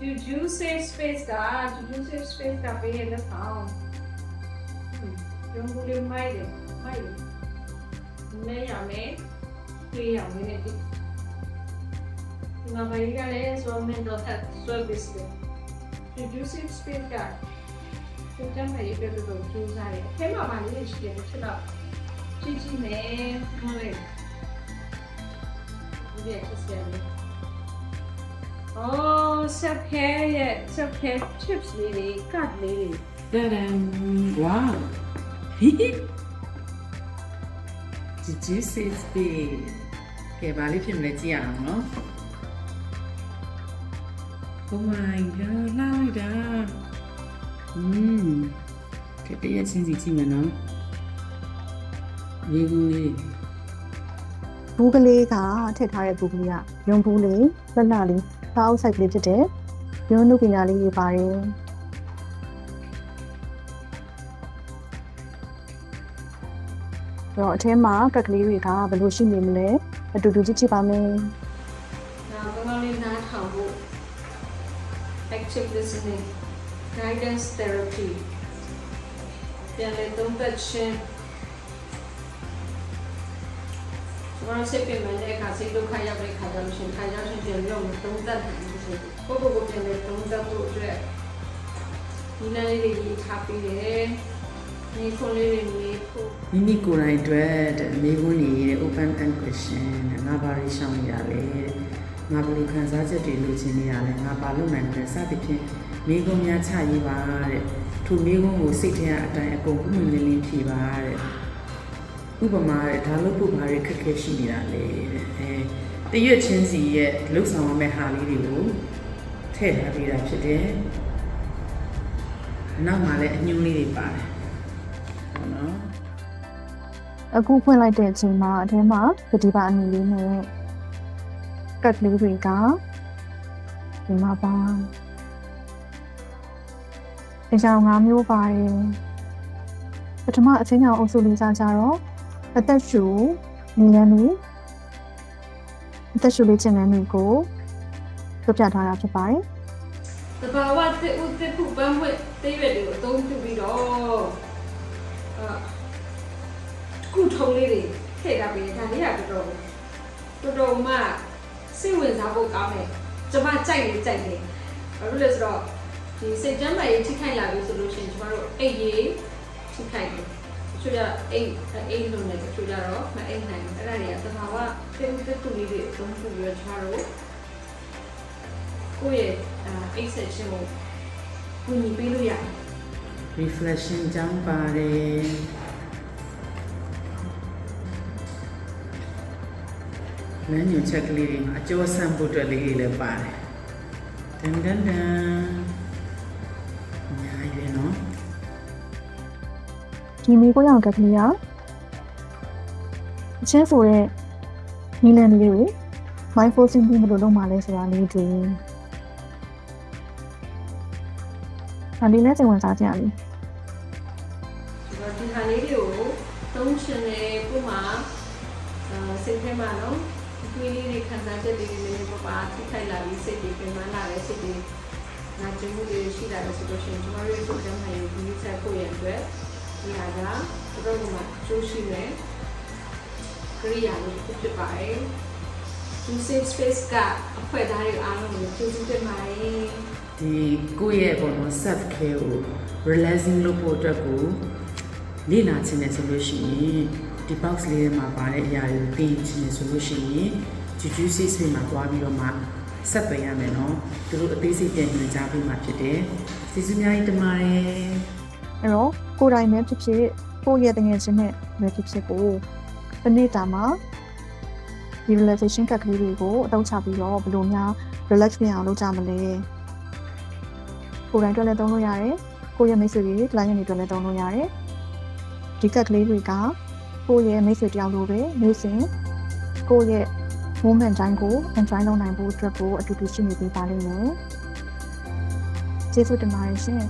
Juju Safe Space က Juju Safe Space ကပေးရတဲ့ဆောင်ရုံးဘူးလေးမိုက်တယ်မိုက်တယ်နေရမယ်ပြေးရမယ်ဒီမှာဘာကြီးကလည်းဆိုမင်းတော့ဆက် service လေ Juju Safe Space ကစက်တမ်ဘာရေးပြတော့ကျူးစားတယ် အဲမှာပါလေးရှိတယ်ချက်တော့ကြည့်ကြည့်မယ်ဟိုလေဒီရဲ့ချက်စတယ် Oh, self care ရဲ့ self care chips လေးတွေ cut လေးတွေတရံဝါဟီဟီဂျီဂျီစစ်စပီကဲဘာလေးဖြစ်မလဲကြည့်ရအောင်နော် Oh my god လာလိုက်တာอืมကဲတည့်ရချင်းစီကြည့်မယ်နော်ရေကူးလေးဘူးကလေးကထည့်ထားတဲ့ဘူးကလေးကရုံဘူးလေးလက်လလေး စားအုပ်ဆိုင်ကလေးဖြစ်တဲ့ရုံနုပညာလေးတွေပါတယ်တော့အထဲမှာကက်ကလေးတွေကဘယ်လိုရှိနေမလဲအတူတူကြည့်ကြည့်ပါမယ် Now, ကောင်းကောင်းလေးနားထောင်ဖို့ active listening guidance therapy ပြန်လေသုံးသက်ခြင်း ကျွန်တော်စိတ်ပင်ပန်းတဲ့အခါစိတ်ဒုက္ခရောက်တဲ့အခါကျလို့ရှိရင်ခါရောက်ချင်းပြန်ပြီးတော့သုံးသက်တယ်ဆိုပုဂ္ဂိုလ်ကိုပြန်လေသုံးသက်ဖို့အတွက်ဒီနေ့လေးတွေရေးထားပြီးတယ်ဒီခုလေးတွေရေးဖို့မိမိကိုယ်တိုင်အတွက်တဲ့မိခွန်းနေရဲ့ open end question တဲ့ငါဘာတွေရှောင်နေရလဲတဲ့ငါဘယ်လိုခံစားချက်တွေလိုချင်နေရလဲငါဘာလုပ်နိုင်လဲစသဖြင့်မိခွန်းများချရေးပါတဲ့ထိုမိခွန်းကိုစိတ်ထဲအတိုင်းအကုန်ပုံမှန်လင်းလင်းဖြေပါတဲ့ ဥပမာတဲ့ဒါလို့ဖို့ဘာတွေခက်ခဲရှိနေတာလဲတဲ့အဲတရွတ်ချင်းစီရဲ့လှုပ်ဆောင်ရမယ့်ဟာလေးတွေကိုထည့်ထားပေးတာဖြစ်တယ်နောက်မှာလည်းအညွှန်းလေးတွေပါတယ်ဟုတ်နော်အခုဖွင့်လိုက်တဲ့အချိန်မှာအထဲမှာပฏิပါအနီလေးနဲ့ကက်ကလေးတွေကဒီမှာပါအကြောင်း၅မျိုးပါတယ်ပထမအချင်းကြောင့်အုပ်စုလေးစားကြတော့ အသက်ရှူနေလန်းလူအသက်ရှူလေးကျင်လန်းလူကိုပြပြထားတာဖြစ်ပါတယ်တဘာဝတစ်ဦးတစ်ခုပန်းဝတ်တိရွက်တွေကိုအသုံးပြုပြီးတော့အာကုထုံးလေးတွေထည့်တာပြီးဒါလေးကတော်တော်တော်တော်မှစိတ်ဝင်စားဖို့ကောင်းတယ်ကျွန်မကြိုက်နေကြိုက်နေဘာလို့လဲဆိုတော့ဒီစိတ်ကျမ်းမာရေးထိခိုက်လာပြီဆိုလို့ရှိရင်ကျွန်တော်တို့အိတ်ရေးထိခိုက်တယ် ချို့ကြအိတ်အိတ်လုံးနဲ့ချို့ကြတော့မအိတ်နိုင်ဘူးအဲ့ဒါတွေကတဘာဝတစ်ဦးတစ်ခုလေးတွေအသုံးပြုပြီးတော့ကျွန်တော်တို့ကိုယ့်ရဲ့အာအိတ်ဆက်ရှင်ကိုကူညီပေးလို့ရတယ် reflection ကြောင်းပါတယ်လမ်းညွှန်ချက်ကလေးတွေမှာအကျော်ဆန့်ဖို့အတွက်လေးတွေလည်းပါတယ်တန်တန်တန် ဒီမီကိုရောင်ကက်ကလေးကအချင်းဆိုတဲ့နီလန်လေးကို mindful thinking ဘယ်လိုလုပ်မှလဲဆိုတာလေးတွေအဒီနဲ့စိတ်ဝင်စားကြရလိမ့်ဒီတော့ဒီဟာလေးတွေကိုသုံးချင်တယ်ကိုမှအာစိတ်ထဲမှာနော်ဒီကွေးလေးတွေခံစားချက်လေးတွေလည်းပပထိခိုက်လာပြီးစိတ်တွေပြန်မလာတဲ့စိတ်တွေနာကျင်မှုတွေရှိလာတဲ့ဆိုလို့ရှိရင်ကျွန်တော်တို့ရဲ့စိတ်ထဲမှာယူပြီးဆက်ဖို့ရအတွက် ဒီဟာကတော်တော်မှကျိုးရှိတယ်ကရိယာလေးဖြစ်ဖြစ်ပါတယ်ဒီ safe space ကအခွင့်အရေးအားလုံးကိုကျေးဇူးတင်ပါတယ်ဒီကိုယ့်ရဲ့ပေါ့နော် self care ကို relaxing လုပ်ဖို့အတွက်ကိုလေ့လာခြင်းနဲ့ဆိုလို့ရှိရင်ဒီ box လေးထဲမှာပါတဲ့အရာတွေကိုသိခြင်းနဲ့ဆိုလို့ရှိရင် juju safe space မှာတွားပြီးတော့မှဆက်သွယ်ရမယ်နော်သူတို့အသေးစိတ်ပြန်ညွှန်ကြားပေးမှာဖြစ်တယ်ကျေးဇူးများကြီးတင်ပါတယ် အဲ့တော့ကိုယ်တိုင်ပဲဖြစ်ဖြစ်ကိုယ့်ရဲ့တငယ်ချင်းနဲ့ပဲဖြစ်ဖြစ်ကိုတစ်နေ့တာမှာဒီ relaxation ကက်ကလေးတွေကိုအသုံးချပြီးတော့ဘယ်လိုများ relax ဖြစ်အောင်လုပ်ကြမလဲကိုယ်တိုင်အတွက်လည်းသုံးလို့ရတယ်ကိုယ့်ရဲ့မိတ်ဆွေတွေ client တွေအတွက်လည်းသုံးလို့ရတယ်ဒီကက်ကလေးတွေကကိုယ့်ရဲ့မိတ်ဆွေတယောက်လိုပဲနေ့စဉ်ကိုယ့်ရဲ့ moment တိုင်းကို enjoy လုပ်နိုင်ဖို့အတွက်ကိုအတူတူရှိနေပေးပါလိမ့်မယ်ကျေးဇူးတင်ပါတယ်ရှင်